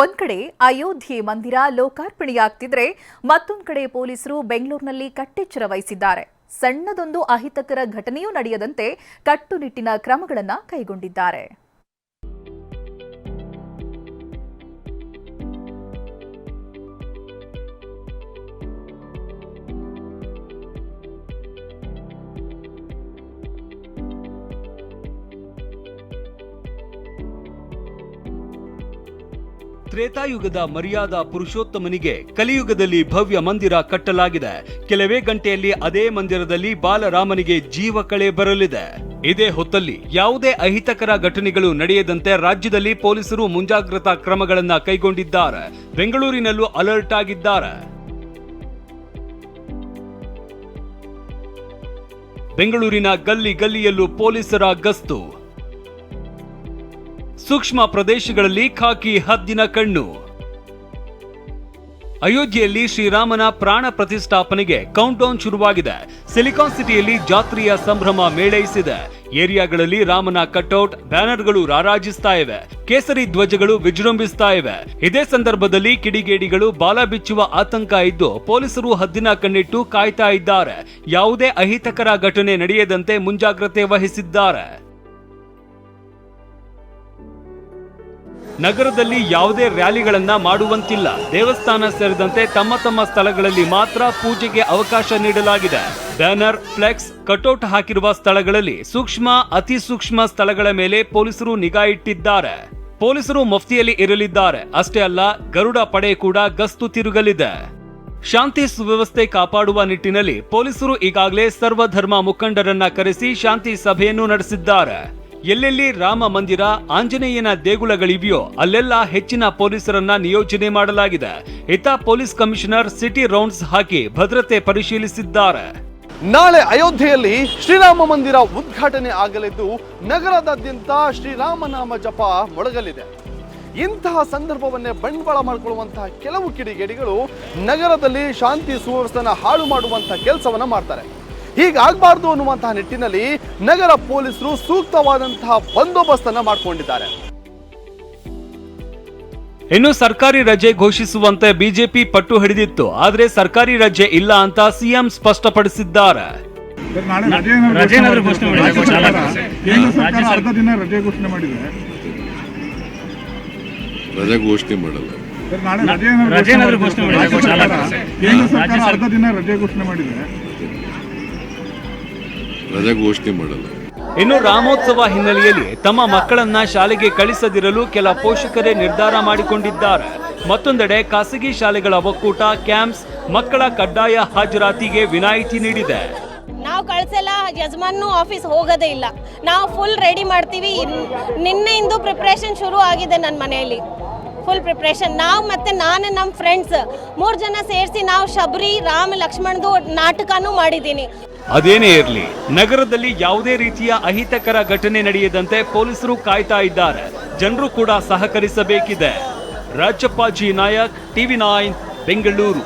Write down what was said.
ಒಂದ್ ಕಡೆ ಅಯೋಧ್ಯೆ ಮಂದಿರ ಲೋಕಾರ್ಪಣೆಯಾಗ್ತಿದ್ರೆ ಮತ್ತೊಂದ್ ಕಡೆ ಪೊಲೀಸರು ಬೆಂಗಳೂರಿನಲ್ಲಿ ಕಟ್ಟೆಚ್ಚರ ವಹಿಸಿದ್ದಾರೆ. ಸಣ್ಣದೊಂದು ಅಹಿತಕರ ಘಟನೆಯೂ ನಡೆಯದಂತೆ ಕಟ್ಟುನಿಟ್ಟಿನ ಕ್ರಮಗಳನ್ನು ಕೈಗೊಂಡಿದ್ದಾರೆ. ತ್ರೇತಾಯುಗದ ಮರ್ಯಾದ ಪುರುಷೋತ್ತಮನಿಗೆ ಕಲಿಯುಗದಲ್ಲಿ ಭವ್ಯ ಮಂದಿರ ಕಟ್ಟಲಾಗಿದೆ. ಕೆಲವೇ ಗಂಟೆಯಲ್ಲಿ ಅದೇ ಮಂದಿರದಲ್ಲಿ ಬಾಲರಾಮನಿಗೆ ಜೀವ ಕಳೆ ಬರಲಿದೆ. ಇದೇ ಹೊತ್ತಲ್ಲಿ ಯಾವುದೇ ಅಹಿತಕರ ಘಟನೆಗಳು ನಡೆಯದಂತೆ ರಾಜ್ಯದಲ್ಲಿ ಪೊಲೀಸರು ಮುಂಜಾಗ್ರತಾ ಕ್ರಮಗಳನ್ನು ಕೈಗೊಂಡಿದ್ದಾರೆ. ಬೆಂಗಳೂರಿನಲ್ಲೂ ಅಲರ್ಟ್ ಆಗಿದ್ದಾರೆ. ಬೆಂಗಳೂರಿನ ಗಲ್ಲಿ ಗಲ್ಲಿಯಲ್ಲೂ ಪೊಲೀಸರ ಗಸ್ತು. ಸೂಕ್ಷ್ಮ ಪ್ರದೇಶಗಳಲ್ಲಿ ಖಾಕಿ ಹದ್ದಿನ ಕಣ್ಣು. ಅಯೋಧ್ಯೆಯಲ್ಲಿ ಶ್ರೀರಾಮನ ಪ್ರಾಣ ಪ್ರತಿಷ್ಠಾಪನೆಗೆ ಕೌಂಟ್ ಡೌನ್ ಶುರುವಾಗಿದೆ. ಸಿಲಿಕಾನ್ ಸಿಟಿಯಲ್ಲಿ ಜಾತ್ರೆಯ ಸಂಭ್ರಮ ಮೇಳೈಸಿದೆ. ಏರಿಯಾಗಳಲ್ಲಿ ರಾಮನ ಕಟ್ಔಟ್ ಬ್ಯಾನರ್ಗಳು ರಾರಾಜಿಸ್ತಾ ಇವೆ. ಕೇಸರಿ ಧ್ವಜಗಳು ವಿಜೃಂಭಿಸ್ತಾ ಇವೆ. ಇದೇ ಸಂದರ್ಭದಲ್ಲಿ ಕಿಡಿಗೇಡಿಗಳು ಬಾಲ ಬಿಚ್ಚುವ ಆತಂಕ ಇದ್ದು ಪೊಲೀಸರು ಹದ್ದಿನ ಕಣ್ಣಿಟ್ಟು ಕಾಯ್ತಾ ಇದ್ದಾರೆ. ಯಾವುದೇ ಅಹಿತಕರ ಘಟನೆ ನಡೆಯದಂತೆ ಮುಂಜಾಗ್ರತೆ ವಹಿಸಿದ್ದಾರೆ. ನಗರದಲ್ಲಿ ಯಾವುದೇ ರ್ಯಾಲಿಗಳನ್ನ ಮಾಡುವಂತಿಲ್ಲ. ದೇವಸ್ಥಾನ ಸೇರಿದಂತೆ ತಮ್ಮ ತಮ್ಮ ಸ್ಥಳಗಳಲ್ಲಿ ಮಾತ್ರ ಪೂಜೆಗೆ ಅವಕಾಶ ನೀಡಲಾಗಿದೆ. ಬ್ಯಾನರ್, ಫ್ಲೆಕ್ಸ್, ಕಟೌಟ್ ಹಾಕಿರುವ ಸ್ಥಳಗಳಲ್ಲಿ ಸೂಕ್ಷ್ಮ, ಅತಿ ಸೂಕ್ಷ್ಮ ಸ್ಥಳಗಳ ಮೇಲೆ ಪೊಲೀಸರು ನಿಗಾ ಇಟ್ಟಿದ್ದಾರೆ. ಪೊಲೀಸರು ಮಫ್ತಿಯಲ್ಲಿ ಇರಲಿದ್ದಾರೆ. ಅಷ್ಟೇ ಅಲ್ಲ, ಗರುಡ ಪಡೆ ಕೂಡ ಗಸ್ತು ತಿರುಗಲಿದೆ. ಶಾಂತಿ ಸುವ್ಯವಸ್ಥೆ ಕಾಪಾಡುವ ನಿಟ್ಟಿನಲ್ಲಿ ಪೊಲೀಸರು ಈಗಾಗಲೇ ಸರ್ವಧರ್ಮ ಮುಖಂಡರನ್ನ ಕರೆಸಿ ಶಾಂತಿ ಸಭೆಯನ್ನು ನಡೆಸಿದ್ದಾರೆ. ಎಲ್ಲೆಲ್ಲಿ ರಾಮ ಮಂದಿರ, ಆಂಜನೇಯನ ದೇಗುಲಗಳಿವೆಯೋ, ಅಲ್ಲೆಲ್ಲ ಹೆಚ್ಚಿನ ಪೊಲೀಸರನ್ನ ನಿಯೋಜನೆ ಮಾಡಲಾಗಿದೆ. ಇತ್ತ ಪೊಲೀಸ್ ಕಮಿಷನರ್ ಸಿಟಿ ರೌಂಡ್ಸ್ ಹಾಕಿ ಭದ್ರತೆ ಪರಿಶೀಲಿಸಿದ್ದಾರೆ. ನಾಳೆ ಅಯೋಧ್ಯೆಯಲ್ಲಿ ಶ್ರೀರಾಮ ಮಂದಿರ ಉದ್ಘಾಟನೆ ಆಗಲಿದ್ದು, ನಗರದಾದ್ಯಂತ ಶ್ರೀರಾಮನಾಮ ಜಪ ಮೊಳಗಲಿದೆ. ಇಂತಹ ಸಂದರ್ಭವನ್ನೇ ಬಂಡವಾಳ ಮಾಡಿಕೊಳ್ಳುವಂತಹ ಕೆಲವು ಕಿಡಿಗೇಡಿಗಳು ನಗರದಲ್ಲಿ ಶಾಂತಿ ಸುವ್ಯವಸ್ಥೆನ ಹಾಳು ಮಾಡುವಂತಹ ಕೆಲಸವನ್ನ ಮಾಡ್ತಾರೆ. ಹೀಗಾಗಬಾರ್ದು ಅನ್ನುವಂತಹ ನಿಟ್ಟಿನಲ್ಲಿ ನಗರ ಪೊಲೀಸರು ಸೂಕ್ತವಾದಂತಹ ಬಂದೋಬಸ್ತನ್ನ ಮಾಡಿಕೊಂಡಿದ್ದಾರೆ. ಇನ್ನು ಸರ್ಕಾರಿ ರಜೆ ಘೋಷಿಸುವಂತೆ ಬಿಜೆಪಿ ಪಟ್ಟು ಹಿಡಿದಿತ್ತು ಆದರೆ ಸರ್ಕಾರಿ ರಜೆ ಇಲ್ಲ ಅಂತ ಸಿಎಂ ಸ್ಪಷ್ಟಪಡಿಸಿದ್ದಾರೆ. ರಜೆ ಘೋಷಣೆ ಮಾಡಲ್ಲ. ರಜೆ ಘೋಷಣೆ ಮಾಡಿದೆ? ರಜೆ ಘೋಷಣೆ ಮಾಡಲ್ಲ. ಇನ್ನು ರಾಮೋತ್ಸವ ಹಿನ್ನೆಲೆಯಲ್ಲಿ ತಮ್ಮ ಮಕ್ಕಳನ್ನ ಶಾಲೆಗೆ ಕಳಿಸದಿರಲು ಕೆಲ ಪೋಷಕರೇ ನಿರ್ಧಾರ ಮಾಡಿಕೊಂಡಿದ್ದಾರೆ. ಮತ್ತೊಂದೆಡೆ ಖಾಸಗಿ ಶಾಲೆಗಳ ಒಕ್ಕೂಟ ಕ್ಯಾಂಪ್ಸ್ ಮಕ್ಕಳ ಕಡ್ಡಾಯ ಹಾಜರಾತಿಗೆ ವಿನಾಯಿತಿ ನೀಡಿದೆ. ನಾವು ಕಳ್ಸಲ್ಲ ಯಜಮಾನು ಆಫೀಸ್ ಹೋಗೋದೇ ಇಲ್ಲ. ನಾವು ಫುಲ್ ರೆಡಿ ಮಾಡ್ತೀವಿ. ಇನ್- ನಿನ್ನೆಯಿಂದ ಪ್ರಿಪ್ರೇಷನ್ ಶುರು ಆಗಿದೆ ನನ್ನ ಮನೆಯಲ್ಲಿ. ಫುಲ್ ಪ್ರಿಪ್ರೇಷನ್ ನಾವು ಮತ್ತೆ ನಾನು ನಮ್ಮ ಫ್ರೆಂಡ್ಸ್ ಮೂರು ಜನ ಸೇರಿಸಿ ನಾವು ಶಬರಿ, ರಾಮ, ಲಕ್ಷ್ಮಣದು ನಾಟಕನೂ ಮಾಡಿದ್ದೀನಿ ಅದೇನೇ ಇರಲಿ, ನಗರದಲ್ಲಿ ಯಾವುದೇ ರೀತಿಯ ಅಹಿತಕರ ಘಟನೆ ನಡೆಯದಂತೆ ಪೊಲೀಸರು ಕಾಯ್ತಾ ಇದ್ದಾರೆ. ಜನರು ಕೂಡ ಸಹಕರಿಸಬೇಕಿದೆ. ರಾಜ್ಯಪಾಜಿ G. Nayak, TV nine, Bengaluru.